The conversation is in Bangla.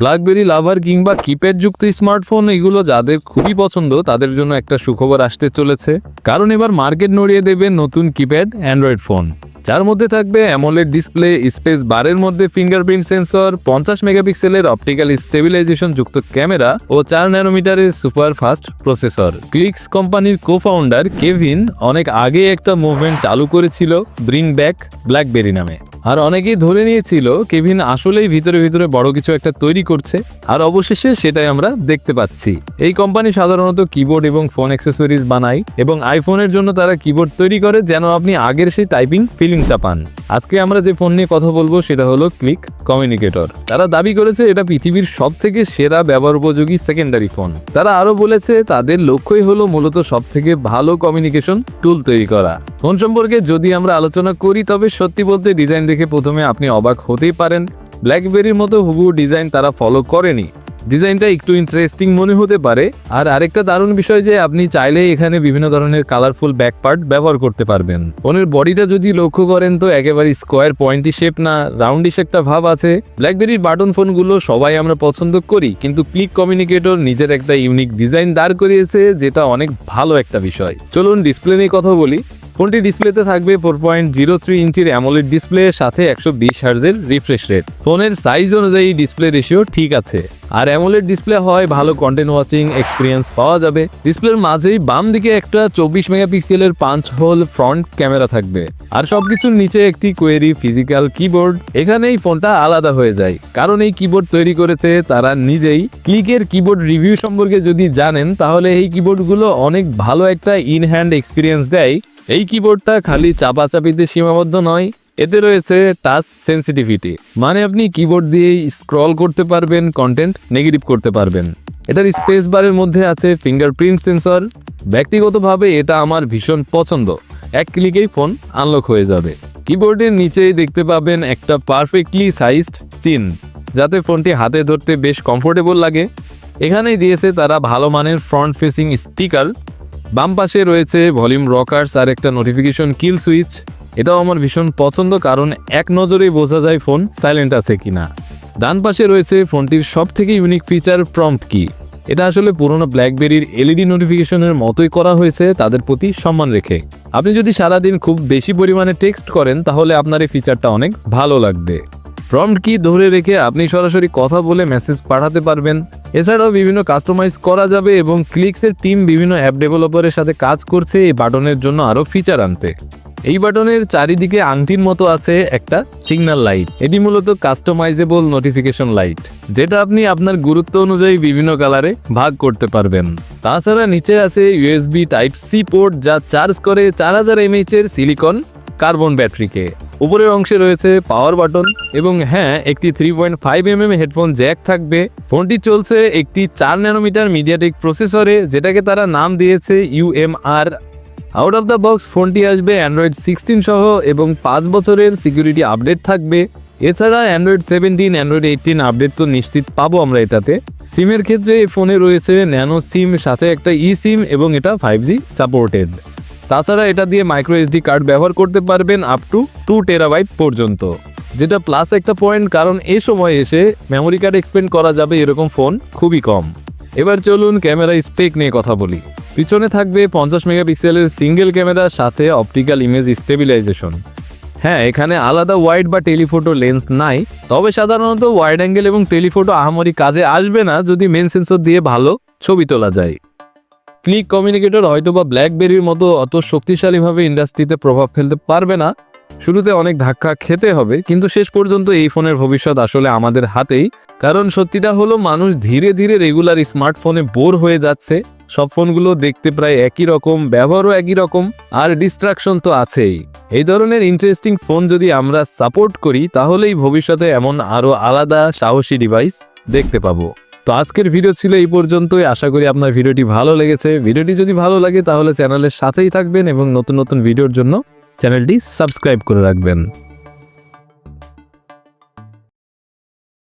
ব্ল্যাকবেরি লাভার কিংবা কিপ্যাড যুক্ত স্মার্টফোন এগুলো যাদের খুবই পছন্দ, তাদের জন্য একটা সুখবর আসতে চলেছে। কারণ এবার মার্কেট নড়িয়ে দেবে নতুন কিপ্যাড অ্যান্ড্রয়েড ফোন যার মধ্যে থাকবে অ্যামোলেড ডিসপ্লে স্পেস বারের মধ্যে ফিঙ্গারপ্রিন্ট সেন্সর পঞ্চাশ মেগাপিক্সেলের অপটিক্যাল স্টেবিলাইজেশন যুক্ত ক্যামেরা ও চার ন্যানোমিটারের সুপার ফাস্ট প্রসেসর ক্লিক্স কোম্পানির কো ফাউন্ডার কেভিন অনেক আগে একটা মুভমেন্ট চালু করেছিল ব্রিং ব্যাক ব্ল্যাকবেরি নামে। আর অনেকেই ধরে নিয়েছিল কেভিন আসলেই ভিতরে ভিতরে বড় কিছু একটা তৈরি করছে, আর অবশেষে সেটাই আমরা দেখতে পাচ্ছি। এই কোম্পানি সাধারণত কিবোর্ড এবং ফোন অ্যাক্সেসরিজ বানায় এবং আইফোনের জন্য তারা কিবোর্ড তৈরি করে যেন আপনি আগের সেই টাইপিং ফিলিংটা পান। আজকে আমরা যে ফোন নিয়ে কথা বলব সেটা হলো ক্লিক কমিউনিকেটর। তারা দাবি করেছে এটা পৃথিবীর সব থেকে সেরা ব্যবহার উপযোগী সেকেন্ডারি ফোন। তারা আরও বলেছে তাদের লক্ষ্যই হলো মূলত সব থেকে ভালো কমিউনিকেশন টুল তৈরি করা। ফোন সম্পর্কে যদি আমরা আলোচনা করি, তবে সত্যি বলতে ডিজাইন দেখে প্রথমে আপনি অবাক হতেই পারেন। ব্ল্যাকবেরির মতো হুবহু ডিজাইন তারা ফলো করেনি। ডিজাইনটা একটু ইন্টারেস্টিং মনে হতে পারে। আর আরেকটা দারুণ বিষয় যে, আপনি চাইলে এখানে বিভিন্ন ধরনের কালারফুল ব্যাক পার্ট ব্যবহার করতে পারবেন। ফোনের বডিটা যদি লক্ষ্য করেন, তো একেবারে স্কোয়ার পয়েন্টি শেপ না রাউন্ডিশ একটা ভাব আছে। ব্ল্যাকবেরির বাটন ফোনগুলো সবাই আমরা পছন্দ করি, কিন্তু ক্লিক কমিউনিকেটর নিজের একটা ইউনিক ডিজাইন দাঁড় করিয়েছে, যেটা অনেক ভালো একটা বিষয়। চলুন ডিসপ্লে নিয়ে কথা বলি। ফোনটি ডিসপ্লেতে থাকবে ফোর পয়েন্ট জিরো থ্রি ইঞ্চির অ্যামোলেড ডিসপ্লে সাথে একশো বিশ হার্জের রিফ্রেশ রেট ফোনের সাইজ অনুযায়ী ডিসপ্লে রেশিও ঠিক আছে। আর অ্যামোলেড ডিসপ্লে হয়, ভালো কন্টেন্ট ওয়াচিং এক্সপিরিয়েন্স পাওয়া যাবে। ডিসপ্লের মাঝেই বাম দিকে একটা চব্বিশ মেগাপিক্সেলের পাঁচ হোল ফ্রন্ট ক্যামেরা থাকবে। আর সবকিছুর নিচে একটি কোয়েরি ফিজিক্যাল কিবোর্ড এখানেই ফোনটা আলাদা হয়ে যায়। কারণ এই কিবোর্ড তৈরি করেছে তারা নিজেই। ক্লিকের কিবোর্ড রিভিউ সম্পর্কে যদি জানেন, তাহলে এই কিবোর্ডগুলো অনেক ভালো একটা ইন হ্যান্ড এক্সপিরিয়েন্স দেয়। এই কিবোর্ডটা খালি চাপাচাপিতে সীমাবদ্ধ নয়, এতে রয়েছে টাচ সেন্সিটিভিটি মানে আপনি কিবোর্ড দিয়ে স্ক্রল করতে পারবেন কন্টেন্ট নেগেটিভ করতে পারবেন। এটার স্পেস বারের মধ্যে আছে ফিঙ্গারপ্রিন্ট সেন্সর ব্যক্তিগতভাবে এটা আমার ভীষণ পছন্দ। এক ক্লিকেই ফোন আনলক হয়ে যাবে। কিবোর্ডের নিচেই দেখতে পাবেন একটা পারফেক্টলি সাইজড চিন যাতে ফোনটি হাতে ধরতে বেশ কমফোর্টেবল লাগে। এখানেই দিয়েছে তারা ভালো মানের ফ্রন্ট ফেসিং স্পিকার বাম পাশে রয়েছে ভলিউম রকার্স আর একটা নোটিফিকেশন কিল সুইচ এটাও আমার ভীষণ পছন্দ কারণ এক নজরেই বোঝা যায় ফোন সাইলেন্ট আছে কিনা। ডান পাশে রয়েছে ফোনটির সব থেকে ইউনিক ফিচার প্রম্পট কি এটা আসলে পুরনো ব্ল্যাকবেরির এলইডি নোটিফিকেশনের মতোই করা হয়েছে, তাদের প্রতি সম্মান রেখে। আপনি যদি সারাদিন খুব বেশি পরিমাণে টেক্সট করেন, তাহলে আপনার এই ফিচারটা অনেক ভালো লাগবে। প্রম্পট কি ধরে রেখে আপনি সরাসরি কথা বলে মেসেজ পাঠাতে পারবেন? এছাড়াও বিভিন্ন কাস্টমাইজ করা যাবে এবং ক্লিক্সের টিম বিভিন্ন অ্যাপ ডেভেলপারের সাথে কাজ করছে এই বাটনের জন্য আরও ফিচার আনতে। এই বাটনের চারিদিকে আংটির মতো আছে একটা সিগন্যাল লাইট এটি মূলত কাস্টমাইজেবল নোটিফিকেশন লাইট যেটা আপনি আপনার গুরুত্ব অনুযায়ী বিভিন্ন কালারে ভাগ করতে পারবেন। তাছাড়া নিচে আছে ইউএসবি টাইপ সি পোর্ট যা চার্জ করে চার হাজার এমএইচ এর সিলিকন কার্বন ব্যাটারিকে। উপরের অংশে রয়েছে পাওয়ার বাটন এবং হ্যাঁ একটি three point five M M headphone jack থাকবে। ফোনটি চলছে একটি চার ন্যানোমিটার মিডিয়াটেক প্রসেসরে যেটাকে তারা নাম দিয়েছে UMR out of the box ফোনটি আসবে অ্যান্ড্রয়েড সিক্সটিন সহ এবং পাঁচ বছরের সিকিউরিটি আপডেট থাকবে। এছাড়া Android seventeen Android eighteen update তো নিশ্চিত পাবো আমরা এটাতে। সিমের ক্ষেত্রে এই ফোনে রয়েছে ন্যানো সিম সাথে একটা ই সিম এবং এটা ফাইভ জি সাপোর্টেড তাছাড়া এটা দিয়ে মাইক্রো এসডি কার্ড ব্যবহার করতে পারবেন আপ টু টু টেরাবাইট পর্যন্ত। যেটা প্লাস একটা পয়েন্ট কারণ এ সময় এসে মেমোরি কার্ড এক্সপেন্ড করা যাবে এরকম ফোন খুবই কম। এবার চলুন ক্যামেরা স্পেক নিয়ে কথা বলি। পিছনে থাকবে পঞ্চাশ মেগাপিক্সেলের সিঙ্গেল ক্যামেরার সাথে অপটিক্যাল ইমেজ স্টেবিলাইজেশন হ্যাঁ এখানে আলাদা ওয়াইড বা টেলিফোটো লেন্স নাই, তবে সাধারণত ওয়াইড অ্যাঙ্গেল এবং টেলিফোটো আহামরি কাজে আসবে না যদি মেন সেন্সর দিয়ে ভালো ছবি তোলা যায়। ক্লিক কমিউনিকেটর হয়তো বা ব্ল্যাকবেরির মতো অত শক্তিশালীভাবে ইন্ডাস্ট্রিতে প্রভাব ফেলতে পারবে না। শুরুতে অনেক ধাক্কা খেতে হবে, কিন্তু শেষ পর্যন্ত এই ফোনের ভবিষ্যৎ আসলে আমাদের হাতেই। কারণ সত্যিটা হলো, মানুষ ধীরে ধীরে রেগুলার স্মার্টফোনে বোর হয়ে যাচ্ছে। সব ফোনগুলো দেখতে প্রায় একই রকম, ব্যবহারও একই রকম, আর ডিস্ট্রাকশন তো আছেই। এই ধরনের ইন্টারেস্টিং ফোন যদি আমরা সাপোর্ট করি, তাহলেই ভবিষ্যতে এমন আরও আলাদা, সাহসী ডিভাইস দেখতে পাবো। তো আজকের ভিডিও ছিল এই পর্যন্তই। আশা করি আপনার ভিডিওটি ভালো লেগেছে। ভিডিওটি যদি ভালো লাগে তাহলে চ্যানেলের সাথেই থাকবেন এবং নতুন নতুন ভিডিওর জন্য চ্যানেলটি সাবস্ক্রাইব করে রাখবেন।